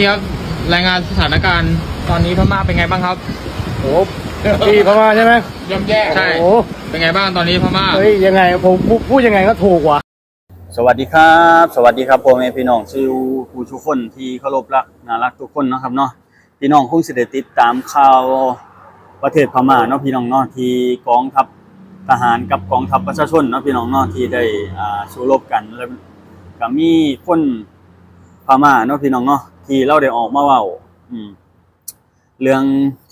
นี่ครับรายงานสถานการณ์ตอนนี้พม่าเป็นไงบ้างครับโอ้พี่พม่าใช่ไหมย่ำแย่ใช่โอ้เป็นไงบ้างตอนนี้พม่าเฮ้ยยังไงผมพูดพูดยังไงก็ถูกว่ะสวัสดีครับ สวัสดีครับพ่อแม่พี่น้องชื่อผู้ทุกคนที่เคารพรักน่ารักทุกคนเนาะครับเนาะพี่น้องคงสิได้ติดตามข่าวประเทศพม่าเนาะพี่น้องเนาะที่กองทัพทหารกับกองทัพประชาชนเนาะพี่น้องเนาะที่ได้อ่าสู้รบกันแล้วก็มีคนพม่าเนาะพี่น้องเนาะ ที่เราได้ออกมาเว้าอืม เรื่อง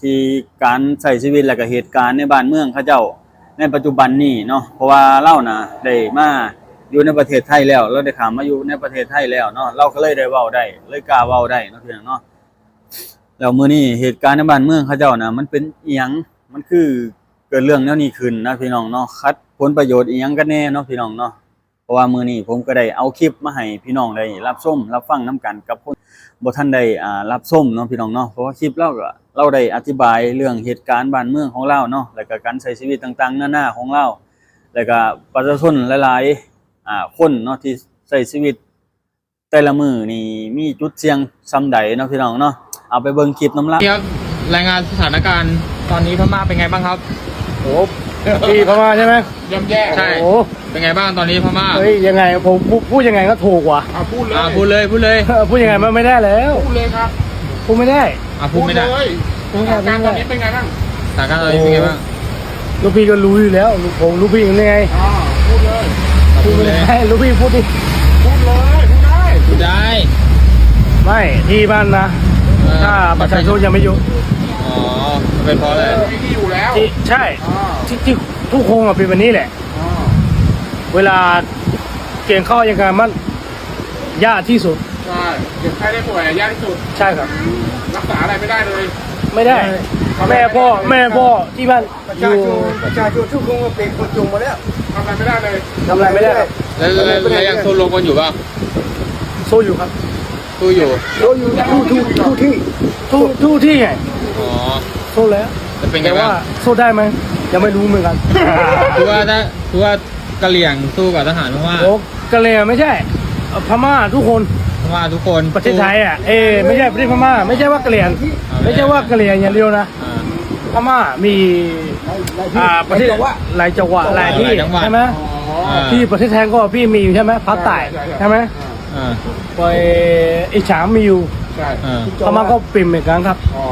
ที่การใช้ชีวิตและก็เหตุการณ์ในบ้านเมืองเขาเจ้า ในปัจจุบันนี้เนาะเพราะว่าเล่านะได้มาอยู่ในประเทศไทยแล้ว เราได้ขามมาอยู่ในประเทศไทยแล้วเนาะเราก็เลยได้เว้าได้ เลยกล้าเว้าได้เนาะพี่น้องเนาะแล้วมื้อนี้เหตุการณ์ในบ้านเมืองเขาเจ้านะมันเป็นอีหยังมันคือเกิดเรื่องแนวนี้ขึ้นนะพี่น้องเนาะคัดผลประโยชน์อีหยังกันแน่เนาะพี่น้องเนาะเพราะว่ามื้อนี้ผมก็ได้เอาคลิปมาให้พี่น้องได้รับชมรับฟังนํกันกับคน บ่ทันได้อ่ารับชมเนาะพี่น้องเนาะเพราะว่าคลิปเราก็เราได้อธิบายเรื่องเหตุการณ์บ้านเมืองของเราเนาะแล้วก็การใช้ชีวิตต่างๆนานาของเราแล้วก็ประชาชนหลายๆอ่าคนเนาะที่ใช้ชีวิต แต่ละมือนี่มีจุดเสี่ยงซ้ำใดเนาะพี่น้องเนาะเอาไปเบิ่งคลิปน้ำละนี่ครับรายงานสถานการณ์ตอนนี้พม่าเป็นไงบ้างครับ โอ้ พี่พม่าใช่ไหมย่ำแย่ใช่ โอ้เป็นไงบ้างตอนนี้พม่าเฮ้ยยังไงผมพูดพูดยังไงก็ถูกว่ะอะพูดเลยอ่าพูดเลยพูดเลยเออพูดยังไงมันไม่ได้แล้วพูดเลยครับพูดไม่ได้อ่าพูดไม่ได้เลยพูดไม่ได้อาการตอนนี้เป็นไงบ้างสถานการณ์ตอนนี้เป็นไงบ้างลูกพี่ก็รู้อยู่แล้วลูกผมลูกพี่ยังไงอ่าพูดเลยอ่าพูพูดดไม่เลยได้ลูกพี่พูดดิพูดเลยพูดได้พูดได้ไม่ที่บ้านนะเออถ้าประชาชนยังไม่อยู่ อ๋อมันเป็นเพราะอะไรมีที่อยู่แล้วที่ใช่อ่าที่ที่ทุกคงอะเป็นแบบนี้แหละ อ่าเวลาเก่งเข้ายังไงมันยากที่สุดใช่เจ็บไข้ได้ป่วยยากที่สุดใช่ครับ รักษาอะไรไม่ได้เลย ไม่ได้ แม่พ่อแม่พ่อที่บ้านอยู่ประชาชนทุกคนก็เป็นคนจงมาแล้วทำอะไรไม่ได้เลย ทำอะไรไม่ได้ครับแล้วแล้วแล้วแล้วยังสู้รบกันอยู่ป่ะสู้อยู่ครับสู้อยู่ เราอยู่ทุกทุกทุกที่สู้สู้ที่ไง อ๋อ สู้แล้วจะเป็นไงแต่บ้าว่างสู้ได้ไหมยังไม่รู้เหมือนกันคือว่าถ้าคือว่ากะเหรี่ยงสู้กับทหารพม่าโอ้กะเหรี่ยงไม่ใช่เอ่อพม่าทุกคนพม่าทุกคน ประเทศไทยอะเออไม่ใช่ประเทศพม่าไม่ใช่ว่ากะเหรี่ยงไม่ใช่ว่ากะเหรี่ยงอย่างเดียวนะอ่า พม่ามีอ่าประเทศหลายจังหวัดหลายที่หลายจังหวัด ใช่ไหมอ๋ออ่าที่ประเทศไทยก็พี่มีอยู่ใช่ไหมภาคใต้ใช่ไหมอ่าไปอีฉางมีอยู่ ใช่ อ่า พม่าก็เป็นเหมือนกันครับ อ๋อ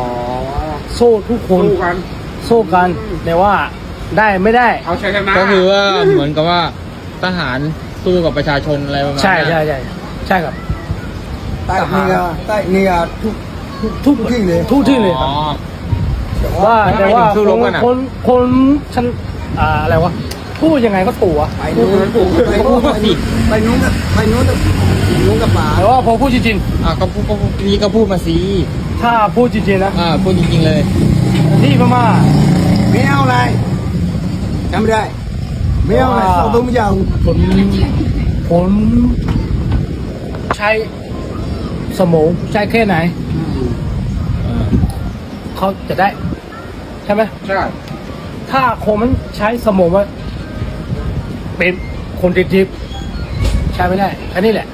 โซ่ทุกคนสู้กัน สู้กัน แต่ว่าได้ไม่ได้ เอาชัยชนะก็คือว่าเหมือนกับว่าทหารสู้กับประชาชนอะไรประมาณใช่นั้นใช่ใช่ใช่ครับใต้เนียใต้เนียทุกทุกทุกที่เลยทุกที่เลยคอ๋รับอว่าแล้วทำไมแต่ว่าถึงสู้ครบนกันอะคนคนฉันอ่าอะไรวะพูดยังไงก็ถูกอะไปนู้นไปนู้นไปนู้นไปนู้นกับไปนู้นกับนู้นกับป่าแต่ว่าพอพูดจริงอ่าก็พูดก็พูดนี่ก็พูดมาสิๆ ถ้าพูดจริงๆนะ อ่าพูดจริงๆเลย ที่พม่า ไม่เอาอะไรทำไม่ได้ ไม่เอาอะไรเราต้องไม่ยาวผมผมใช้สมองใช้แค่ไหนอ่าเขาจะได้ ใช่ไหม ใช่ถ้าคนมันใช้สมองว่า เป็นคนดิบๆใช้ไม่ได้แค่นี้แหละ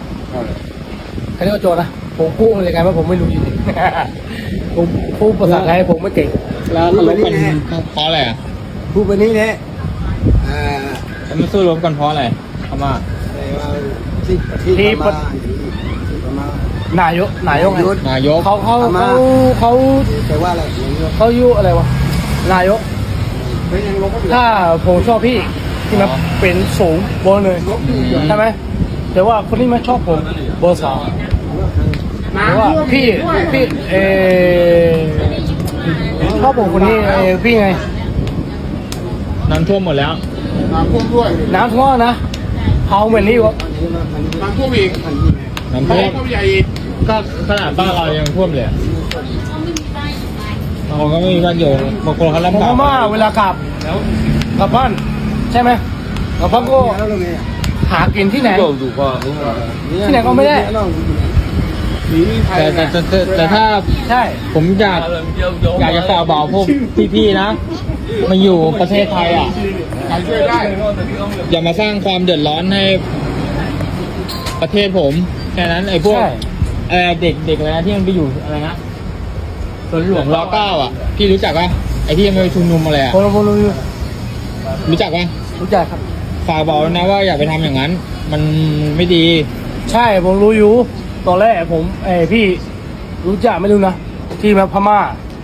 แค่นี้ก็โจทย์นะ ผมพูดยังไงว่าผมไม่รู้จริงๆ ผมพูดภาษาไทยผมไม่เก่งแล้วเขารบกันเพราะอะไรอะพูดไปนี้เนี่ยอ่าแล้วมันสู้รบกันเพราะอะไรพม่าแต่ว่าที่ที่ประมาณที่ประมาณนายกนายกไงนายกเขาเขาประมาเขาณเขาแต่ว่าอะไรอย่างเงี้ยเขายุอะไรวะนายกไม่ยังลบก็อยู่ถ้าผมชอบพี่ที่มันเป็นสูงเบอร์หนึ่งลบอยู่ใช่ไหมแต่ว่าคนที่ไม่ชอบผมเบอร์สอ งแต่ว่าน้ำท่วมพี่ด้วยพี่เออชอบผมคนนี้เออพี่ไง น้ำท่วมหมดแล้ว น้ำท่วมด้วยน้ำท่วมนะเอาเหมือนนี่วะน้ำท่วมอีกน้ำท่ท่วมวมใหญ่อีกก็ขนาดบ้านเรายังท่วมเลยอะบางคนก็ไม่มีบ้านอยู่บางคนเขาผมลำบากพม่าเวลากลับกลับบ้านใช่ไหมกลับบ้านก็แล้วไงหากินที่ไหนดูก็ที่ไหนก็ไม่ได้ หนีไทยแต่แต่แต่แต่แต่ถ้าใช่ผมอยากอยากจะฝากบอกพวกพี่ๆนะ มาอยู่ประเทศไทยอะ ใครช่วยได้อย่ามาสร้างความเดือดร้อนให้ประเทศผมแค่นั้นไอ้พวกใช่ไเออเด็กเด็กอะไรนะที่มันไปอยู่อะไรนะสวนหลวงรอเก้าอะ พี่รู้จักปะไอที่มันไปชุมนุมอะไรอะผมผมรู้อยู่รู้จักปะรู้จักครับฝากบอกนะว่าอย่าไปทำอย่างนั้น มันไม่ดี ใช่ผมรู้อยู่ ตอนแรกผมเอยพี่รู้จักไม่รู้นะ ที่มาพม่า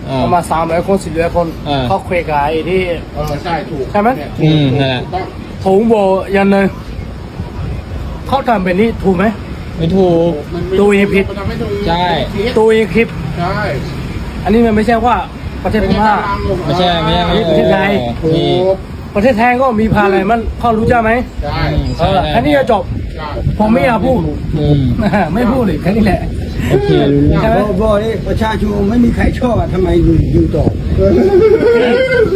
อ่าประมาณสามร้อยคนสี่ร้อยคนอ่า เขาเควกายที่ เออใช่ถูกใช่ไหม เนี่ยอืถูกมนั่นแหละ ถูกต้องผมบอกอยันหนึ่งเขาทำเป็นนี้ถูกไหม ไม่ถูก มันไม่ตัวเองผิด มันทำให้ตัวเองใช่ตัวเองคลิป ใช่อันนี้มันไม่ใช่ว่าประเทศพม่า ไม่ใช่ไม่ใช่ไม่ประเทศไทยเออถูนี่ กประเทศไทยก็มีพาอะไรมันเขารู้จักไหมใช่ อืม เอออันนี้ก็จบใช่ ผมไม่อยากพูดอืมไม่พูดเลยแค่นี้แหละ โอเครู้เรื่องใช่ไหมบอกบอกนี่ประชาชนไม่มีใครชอบอะทำไมอยู่อยู่ต่อ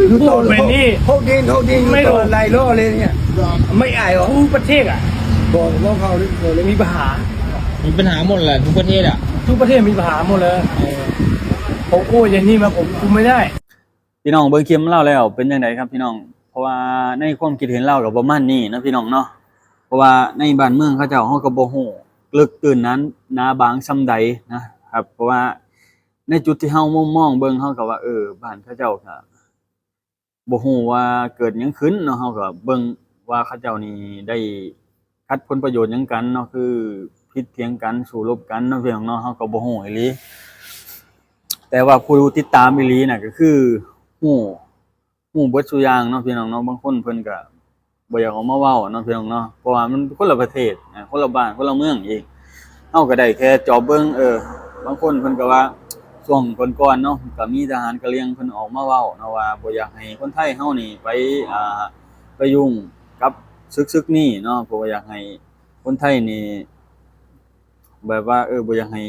อยู่ต่อเป็นนี่หกดินหกดินไม่ไม่รู้ต่อไรล่อเลยเนี่ย ไม่อายเหรอทุกประเทศอะบอกบอกเขาดิบอกเลยมีปัญหา มีปัญหาหมดแหละทุกประเทศอะ ทุกประเทศมีปัญหาหมดเลยผมโอ้ยอย่างนี้มาผมคุมไม่ได้ พี่น้องเบิ่งคลิปเล่าแล้วเป็นจังไดครับพี่น้อง เพราะว่าในความคิดเห็นเล่ากับประมาณนี้นะพี่น้องเนาะ เพราะว่าในบ้านเมืองเขาเจ้าเฮาก็บ่ฮู้ลึกตื่นนั้นนาบางซำใดนะครับ เพราะว่าในจุดที่เฮามองมองเบิ่งเฮาก็ว่าเออบ้านเขาเจ้าก็บ่ฮู้ว่าเกิดหยังขึ้นเนาะเฮาก็เบิ่งว่าเขาเจ้านี่ได้คัดผลประโยชน์หยังกันเนาะคือผิดเถียงกันสู้รบกันเนาะพี่น้องเนาะเฮาก็บ่ฮู้อีหลีแต่ว่าผู้ติดตามอีหลีน่ะก็คือฮู้ฮู้เบิดซุอย่างเนาะพี่น้องเนาะบางคนเพิ่นก็ บ่อยากออกมาเว้าเนาะพี่น้องเนาะเพราะว่ามันคนละประเทศอ่าคนละบ้านคนละเมืองอีกเฮาก็ได้แค่จอบเบิ่งเออบางคนเพิ่นก็ว่าช่วงก่อนๆเนาะก็มีทหารกะเหรี่ยงเพิ่นออกมาเว้าเนาะว่าบ่อยากให้คนไทยเฮานี่ไปอ่าไปยุ่งกับศึกๆนี้เนาะเพราะว่าอยากให้คนไทยนี่แบบว่า เออบ่อยากให้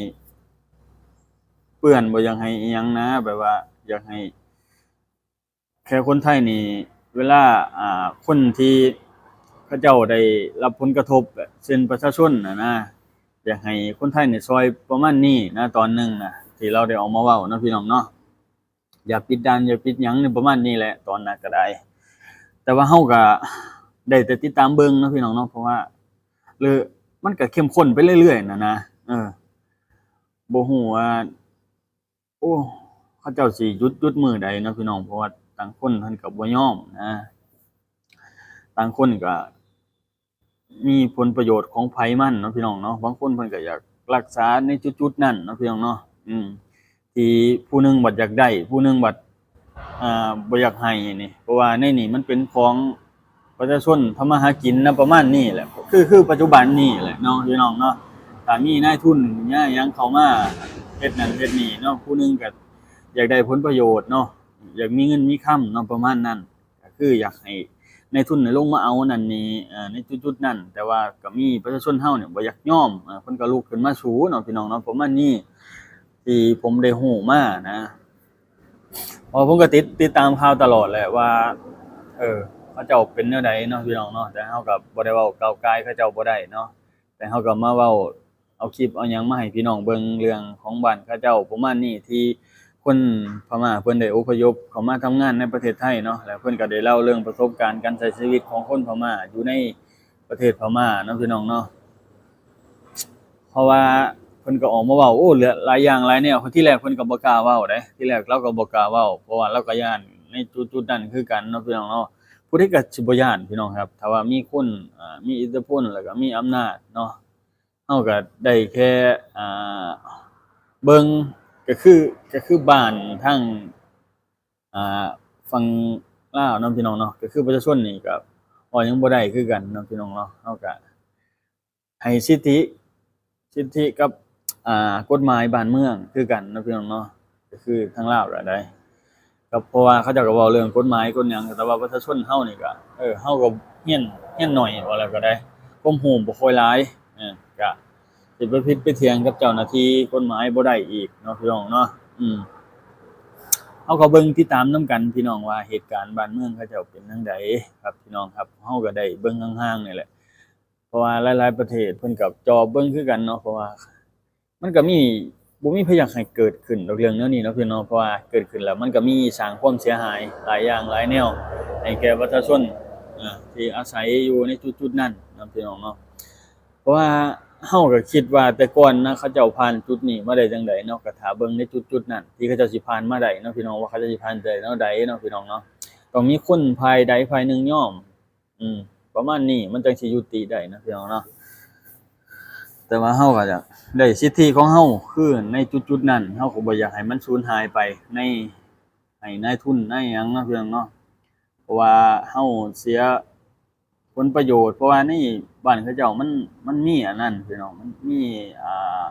เปื้อนบ่อยากให้อิหยังนะแบบว่า อยากให้ แค่คนไทยนี่ เวลาอ่าคนที่เขาเจ้าได้รับผลกระทบเช่นประชาชนนะนะอยากให้คนไทยนี่ซอยประมาณนี้นะตอนหนึ่งนะที่เราได้ออกมาเว้านะพี่น้องเนาะอย่าปิดดันอย่าปิดยังในประมาณนี้แหละตอนนั้นก็ได้ แต่ว่าเฮาก็ได้แต่ติดตามเบิ่งนะพี่น้องเนาะเพราะว่าเลยมันก็เข้มข้นไปเรื่อยๆนะนะเออบ่ฮู้ว่าโอ้เขาเจ้าสิหยุดหยุดมือใดนะพี่น้องเพราะว่า ต่างคนเพิ่นก็บ่ยอมนะต่างคนก็มีผลประโยชน์ของไผมันเนาะพี่น้องเนาะบางคนเพิ่นก็อยากรักษาในจุดๆนั้นเนาะพี่น้องเนาะอืมที่ผู้หนึงบัดอยากได้ผู้หนึงบัดอ่าบ่อยากให้นี่เพราะว่าในนี่มันเป็นของประชาชนทำมาหากินนะประมาณนี้แหละ คือคือปัจจุบันนี้แหละเนาะพี่น้องเนาะถ้ามีนายทุนเนี่ยยังเข้ามาเฮ็ดนั่นเฮ็ดนี่เนาะผู้หนึงก็อยากได้ผลประโยชน์เนาะ อยากมีเงินมีค่ำเนาะประมาณนั้นก็คืออยากให้ในทุนเนี่ยลงมาเอานั่นนี่ในจุดๆนั้นแต่ว่าก็มีประชาชนเฮาเนี่ยบ่อยากยอมเอ่อเพิ่นก็ลุกขึ้นมาสู้เนาะพี่น้องเนาะประมาณนี้ที่ผมได้ฮู้มานะพราะผมก็ติดติดตามข่าวตลอดแหละว่า เออเขาเจ้าเป็นแนวใดเนาะพี่น้องเนาะแต่เฮาก็บ่ได้เว้าก้าไกลเขาเจ้าบ่ได้เนาะแต่เฮาก็มาเว้าเอาคลิปเอาหยังมาให้พี่น้องเบิ่งเรื่องของบ้านเขาเจ้าประมาณนี้ที่ คนพม่าเพิ่นได้อพยพเขามาทำงานในประเทศไทยเนาะแล้วเพิ่นก็ได้เล่าเรื่องประสบการณ์การใช้ชีวิตของคนพม่าอยู่ในประเทศพม่าเนาะพี่น้องเนาะเพราะว่าเพิ่นก็ออกมาเว้าโอ้เหลือหลายอย่างหลายแนวที่แรกเพิ่นก็บ่กล้าเว้าเด้ที่แรกเราก็บ่กล้าเว้าเพราะว่าเราก็ย่านในจุดๆนั้นคือกันเนาะพี่น้องเนาะผู้ที่ก็สิบ่ย่านพี่น้องครับถ้าว่ามีคนอ่ามีอิทธิพลแล้วก็มีอำนาจเนาะเฮาก็ได้แค่อ่าเบิ่ง ก็คือก็คือบ้านทางอ่าฝั่งลาวเนาะพี่น้องเนาะก็คือประชาชนนี่ก็อ๋อยังบ่ได้คือกันเนาะพี่น้องเนาะเฮาก็ให้สิทธิสิทธิกับอ่ากฎหมายบ้านเมือง คือกันเนาะพี่น้องเนาะก็คือทางลาวก็ได้ก็เพราะว่าเขาจ้าก็เว้าเรื่องกฎหมายกฎหยังแต่ว่าประชาชนเฮานี่ก็เออเฮาก็เฮียนเฮียนหน่อยว่าแล้วก็ได้ความรู้บ่ค่อยหลายเออก็ สิไปพิษไปเถียงกับเจ้าหน้าที่กฎหมายบ่ได้อีกเนาะพี่น้องเนาะอืมเฮาก็เบิ่งติดตามนํกันพี่น้องว่าเหตุการณ์บ้านเมืองเขาเจ้าเป็นจังไดครับพี่น้องครับเฮาก็ได้เบิ่งห่างๆนี่แหละ เพราะว่าหลายๆประเทศเพิ่นก็จอเบิ่งคือกันเนาะเพราะว่า มันก็มีบ่มีพยากให้เกิดขึ้นดอกเรื่องแนวนี้เนาะพี่น้องเพราะว่าเกิดขึ้นแล้ว มันก็มีสร้างความเสียหายหลายอย่างหลายแนวให้แก่ประชาชนอ่าที่อาศัยอยู่ในจุดๆนั้นนะพี่น้องเนาะเพราะว่า เฮาก็คิดว่าแต่ก่อนนะเขาเจ้าผ่านจุดนี้มาได้จังไดเนาะก็ถาเบิ่งในจุดๆนั้นที่เขาเจ้าสิผ่านมาได้เนาะพี่น้องว่าเขาจะสิผ่านได้เนาะใดเนาะพี่น้องเนาะต้องมีคนภายใดภายหนึ่งย่อม อืม ประมาณนี้มันจังสิยุติได้นะพี่น้องเนาะแต่ว่าเฮาก็จะได้สิทธิของเฮาคือในจุดๆนั้นเฮาก็บ่อยากให้มันสูญหายไปในให้นายทุนนายหยังเนาะพี่น้องเนาะเพราะว่าเฮาเสีย ผลประโยชน์เพราะว่าในบ้านเขาเจ้ามันมันมีอันนั้นพี่น้องมันมีอ่า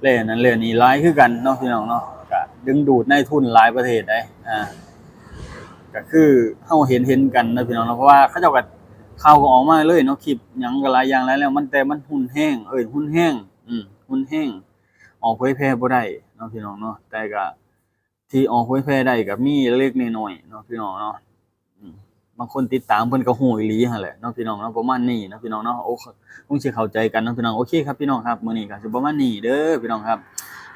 เล่นนั้นเล่นนี้หลายคือกันเนาะพี่น้องเนาะก็ดึงดูดในายทุนหลายประเทศได้อ่าก็คือเฮาเห็นเห็นกันนะพี่น้องเนาะเพราะว่าเขาเจ้าก็ข่าวก็ออกมาเลยเนาะคลิปหยังก็หลายอย่างหลายแล้วมันแต่มันหุ้นแห้งเอ้ยหุ้นแห้งอืมหุ้นแห้งออกเผยแพร่บ่ได้เนาะพี่น้องเนาะแต่ก็ที่ออกเผยแพร่ได้ก็มีเล็กๆน้อยๆเนาะพี่น้องเนาะอืม บางคนติดตามเพิ่นก็หูอีหลีหั่นแหละเนาะพี่น้องเนาะประมาณนี้เนาะพี่น้องเนาะโอ้คงสิเข้าใจกันเนาะพี่น้องโอเคครับพี่น้องครับมื้อนี้ก็สิประมาณนี้เด้อพี่น้องครับ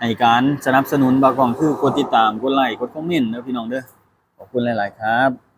ในการสนับสนุนบากองคือกดติดตามกดไลค์กดคอมเมนต์เด้อพี่น้องเด้อขอบคุณหลาย ๆ ครับ